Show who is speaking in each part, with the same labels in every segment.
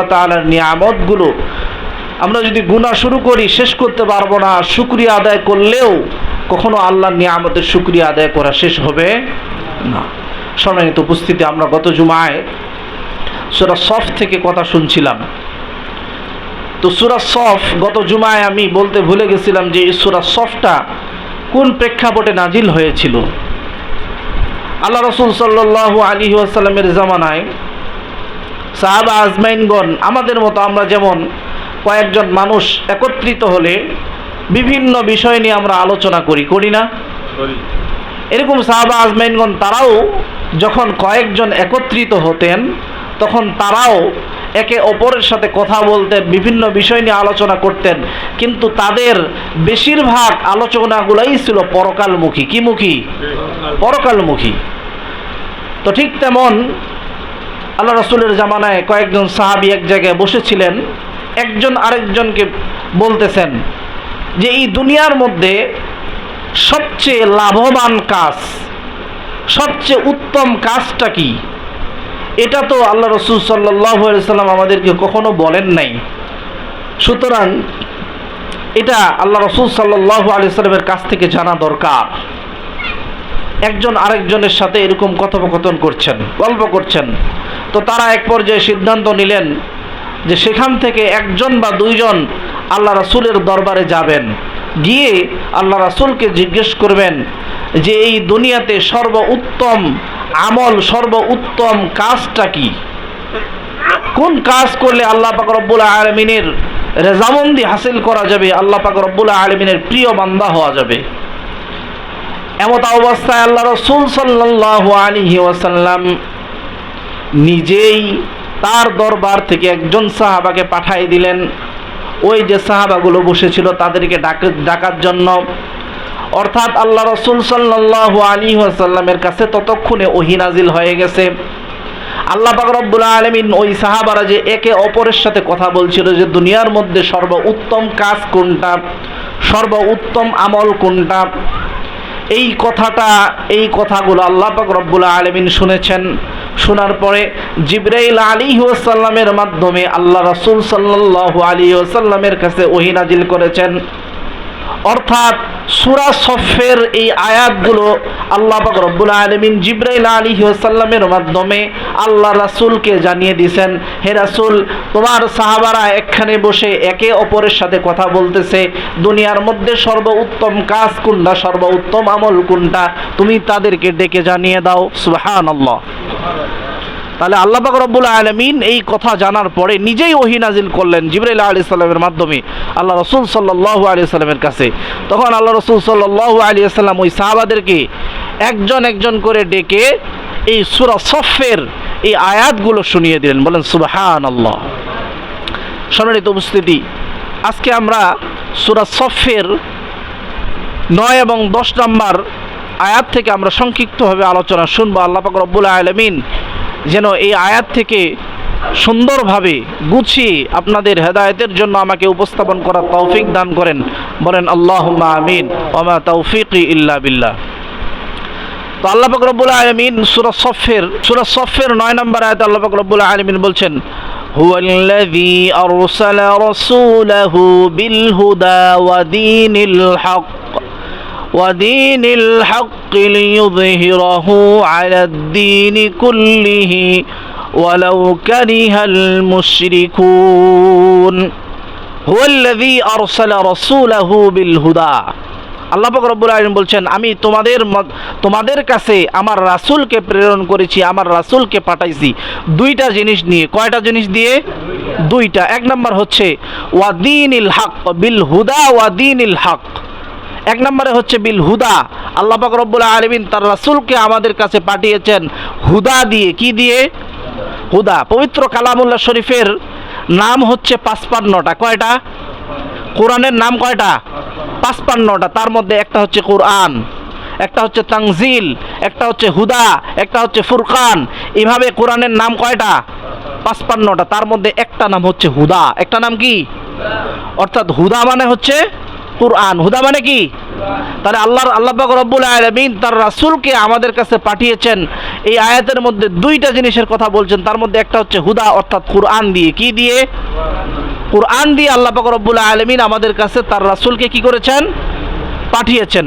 Speaker 1: আল্লাহ তাআলার নিয়ামতগুলো আমরা যদি গুনাহ শুরু করি, শেষ করতে পারব না। শুক্রিয়া আদায় করলেও কখনো আল্লাহর নিয়ামতের শুক্রিয়া আদায় করা শেষ হবে না। সম্মানিত উপস্থিতি, আমরা গত জুমায় সুরা সফ থেকে কথা শুনছিলাম। তো সুরা সফ, গত জুমায় আমি বলতে ভুলে গেছিলাম যে এই সুরা সফটা কোন প্রেক্ষাপটে নাজিল হয়েছিল? আল্লাহ রসুল সাল্লাহ আলী আসাল্লামের জামানায় সাহাবা আজমাইনগণ আমাদের মতো আমরা যেমন কয়েকজন মানুষ একত্রিত হলে বিভিন্ন বিষয় নিয়ে আমরা আলোচনা করি করি না? এরকম সাহাবা আজমাইনগণ তারাও যখন কয়েকজন একত্রিত হতেন তখন তারাও একে অপরের সাথে কথা বলতেন বিভিন্ন বিষয় নিয়ে আলোচনা করতেন। কিন্তু তাদের বেশিরভাগ আলোচনাগুলাই ছিল পরকালমুখী। কি মুখী? পরকালমুখী। তো ঠিক তেমন আল্লাহ রসুলের জামানায় কয়েকজন সাহাবি এক জায়গায় বসেছিলেন। একজন আরেকজনকে বলতেছেন যে, এই দুনিয়ার মধ্যে সবচেয়ে লাভবান কাজ, সবচেয়ে উত্তম কাজটা কি? এটা তো আল্লাহ রসুল সাল্লাম আমাদেরকে কখনো বলেন নাই। সুতরাং এটা আল্লাহ রসুল সাল্লাহ আলি সাল্লামের কাছ থেকে জানা দরকার। একজন আরেকজনের সাথে এরকম কথোপকথন করছেন, গল্প করছেন। তো তারা এক পর্যায়ে সিদ্ধান্ত নিলেন যে সেখান থেকে একজন বা দুইজন আল্লাহ রাসুলের দরবারে যাবেন। গিয়ে আল্লাহ রাসুলকে জিজ্ঞেস করবেন যে এই দুনিয়াতে সর্ব উত্তম আমল সর্ব উত্তম কাজটা কি? কোন কাজ করলে আল্লাহ পাক রব্বুল আলমিনের রেজামন্দি হাসিল করা যাবে? আল্লাহ পাক রব্বুল আলমিনের প্রিয় বান্দা হওয়া যাবে। এমত অবস্থায় আল্লাহ রসুল সাল্লাহ আলিহি ওয়াসাল্লাম নিজেই তার দরবার থেকে একজন সাহাবাকে পাঠাই দিলেন। ওই যে সাহাবাগুলো বসেছিল তাদেরকে ডাক, ডাকার জন্য। অর্থাৎ আল্লাহ রসুল সাল্লাহ আলী ওয়াসাল্লামের কাছে ততক্ষণে ওহিনাজিল হয়ে গেছে। আল্লাহ পাক আলমিন ওই সাহাবারা যে একে অপরের সাথে কথা বলছিল যে দুনিয়ার মধ্যে সর্ব উত্তম কাজ কোনটা? সর্ব উত্তম আমল কোনটা? এই কথাটা, এই কথাগুলো আল্লাহ পাক রব্বুল আলমিন শুনেছেন। শোনার পরে জিব্রাইল আলী ওসাল্লামের মাধ্যমে আল্লাহ রসুল সাল্লাহ আলী ওসাল্লামের কাছে ওহিনাজিল করেছেন। অর্থাৎ সুরা সফের এই আয়াতগুলো আল্লাহ পাক রব্বুল আলমিন জিব্রাইল আলী ওসাল্লামের মাধ্যমে আল্লাহ রাসুলকে জানিয়ে দিয়েছেন, হে রাসুল, তোমার সাহাবারা একখানে বসে একে অপরের সাথে কথা বলতেছে। দুনিয়ার মধ্যে সর্ব উত্তম কাজ কোনটা? সর্ব উত্তম আমল কোনটা? তুমি তাদেরকে ডেকে জানিয়ে দাও। সুহান আল্লাহ তাহলে আল্লাহ পাক রব্বুল আলমিন এই কথা জানার পরে নিজেই ওহি নাজিল করলেন জিবরাইল আলী সাল্লামের মাধ্যমে আল্লাহ রসুল সাল্লাহ আলী সাল্লামের কাছে। তখন আল্লাহ রসুল সাল্লাহ আলী সাল্লাম ওই সাহাবাদেরকে একজন একজন করে ডেকে এই সুরা সফের এই আয়াতগুলো শুনিয়ে দিলেন। বলেন সুবাহান আল্লাহ সম্মানিত উপস্থিতি, আজকে আমরা সুরা সফের নয় এবং দশ নম্বর আয়াত থেকে আমরা সংক্ষিপ্তভাবে আলোচনা শুনব। আল্লাহ পাক রব্বুল আলমিন যেন এই আয়াত থেকে সুন্দরভাবে গুছিয়ে আপনাদের হেদায়েতের জন্য আমাকে উপস্থাপন করার তৌফিক দান করেন বলেন আল্লাহ আমিন ওমা তৌফিক ইল্লা বিল্লাহ তো আল্লাহ পাক রব্বুল আলমিন সুরা সফের সুরা সফের নয় নম্বর আয়াত আল্লাহ পাক রব্বুল আলমিন বলছেন هو الذي أرسل رسوله بالهدى ودين الحق ودين الحق ليظهره على الدين كله ولو كره المشركون هو الذي أرسل رسوله بالهدى আল্লাহ পাক রব্বুল আলম বলছেন আমি তোমাদের মত- তোমাদের কাছে আমার রাসূলকে প্রেরণ করেছি আমার রাসূলকে পাঠাইছি দুইটা জিনিস নিয়ে কয়টা জিনিস দিয়ে দুইটা এক নম্বর হচ্ছে ওয়াদিনিল হক বিল হুদা ওয়াদিনিল হক এক নম্বরে হচ্ছে বিল হুদা। আল্লাহ পাক রব্বুল আলমিন তার রাসূলকে আমাদের কাছে পাঠিয়েছেন হুদা দিয়ে। কি দিয়ে? হুদা। পবিত্র কালামুল্লাহ শরীফের নাম হচ্ছে পাঁচপান্নটা। কয়টা? কোরআনের নাম কয়টা? পাঁচপান্নটা। তার মধ্যে একটা হচ্ছে কোরআন, একটা হচ্ছে তাংজিল একটা হচ্ছে হুদা, একটা হচ্ছে ফুরকান। এভাবে কোরআনের নাম কয়টা? পাঁচপান্নটা। তার মধ্যে একটা নাম হচ্ছে হুদা। একটা নাম কি? অর্থাৎ হুদা মানে হচ্ছে কোরআন। হুদা মানে কি? তাহলে আল্লাহর, আল্লাহ রব্বুল আলমিন তার রাসুলকে আমাদের কাছে পাঠিয়েছেন। এই আয়াতের মধ্যে দুইটা জিনিসের কথা বলছেন। তার মধ্যে একটা হচ্ছে হুদা, অর্থাৎ কুরআন দিয়ে। কি দিয়ে? কুরআন দিয়ে আল্লাহ রব্বুল আলমিন আমাদের কাছে তার রাসূলকে কি করেছেন? পাঠিয়েছেন।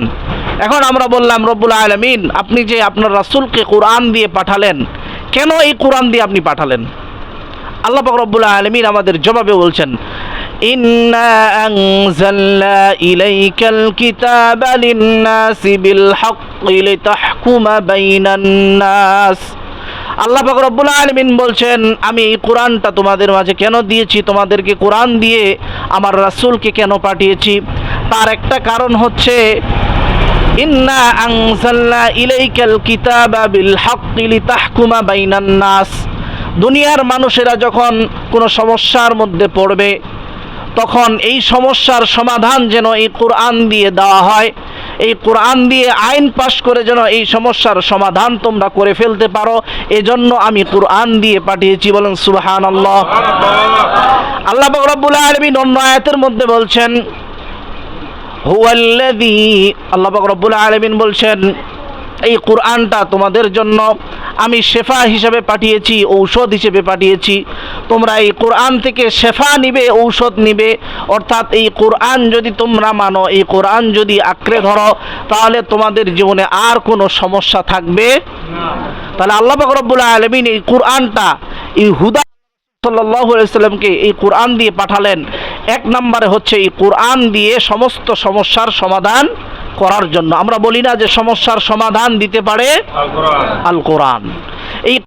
Speaker 1: এখন আমরা বললাম, রব্বুল আলমিন, আপনি যে আপনার রাসূলকে কোরআন দিয়ে পাঠালেন, কেন এই কোরআন দিয়ে আপনি পাঠালেন? আল্লাহ রব্বুল আলমিন আমাদের জবাবে বলছেন আনজালনা ইলাইকাল কিতাবা লিন-নাসি বিল হাক্কি লিতাহকুমা বাইনান নাস। আল্লাহ পাক রব্বুল আলমিন বলছেন, আমি এই কোরআনটা তোমাদের মাঝে কেন দিয়েছি? তোমাদেরকে কোরআন দিয়ে আমার রাসূলকে কেন পাঠিয়েছি? তার একটা কারণ হচ্ছে, ইন্না আনজালনা ইলাইকাল কিতাবা বিল হাক্কি লিতাহকুমা বাইনান নাস। দুনিয়ার মানুষেরা যখন কোনো সমস্যার মধ্যে পড়বে তখন এই সমস্যার সমাধান যেন এই কোরআন দিয়ে দেওয়া হয়, এই কোরআন দিয়ে আইন পাশ করে যেন এই সমস্যার সমাধান তোমরা করে ফেলতে পারো, এজন্য আমি কোরআন দিয়ে পাঠিয়েছি বলেন সুবাহান আল্লাহ আল্লাহ রব্বুল আলামিন অন্য আয়াতের মধ্যে বলছেন, হুয়াল্লাযী, আল্লাহ রব্বুল আলামিন বলছেন এই কোরআনটা তোমাদের জন্য আমি শেফা হিসেবে পাঠিয়েছি, ঔষধ হিসেবে পাঠিয়েছি। তোমরা এই কোরআন থেকে শেফা নিবে, ঔষধ নিবে। অর্থাৎ এই কোরআন যদি তোমরা মানো, এই কোরআন যদি আঁকড়ে ধরো, তাহলে তোমাদের জীবনে আর কোনো সমস্যা থাকবে তাহলে আল্লাহ রব্বুল আলমিন এই কোরআনটা, এই হুদা সাল্লাহ সাল্লামকে এই কোরআন দিয়ে পাঠালেন। এক নম্বরে হচ্ছে এই কোরআন দিয়ে সমস্ত সমস্যার সমাধান করার জন্য। আমরা বলি না যে সমস্যার সমাধান দিতে পারে
Speaker 2: আল কোরআন।
Speaker 1: এই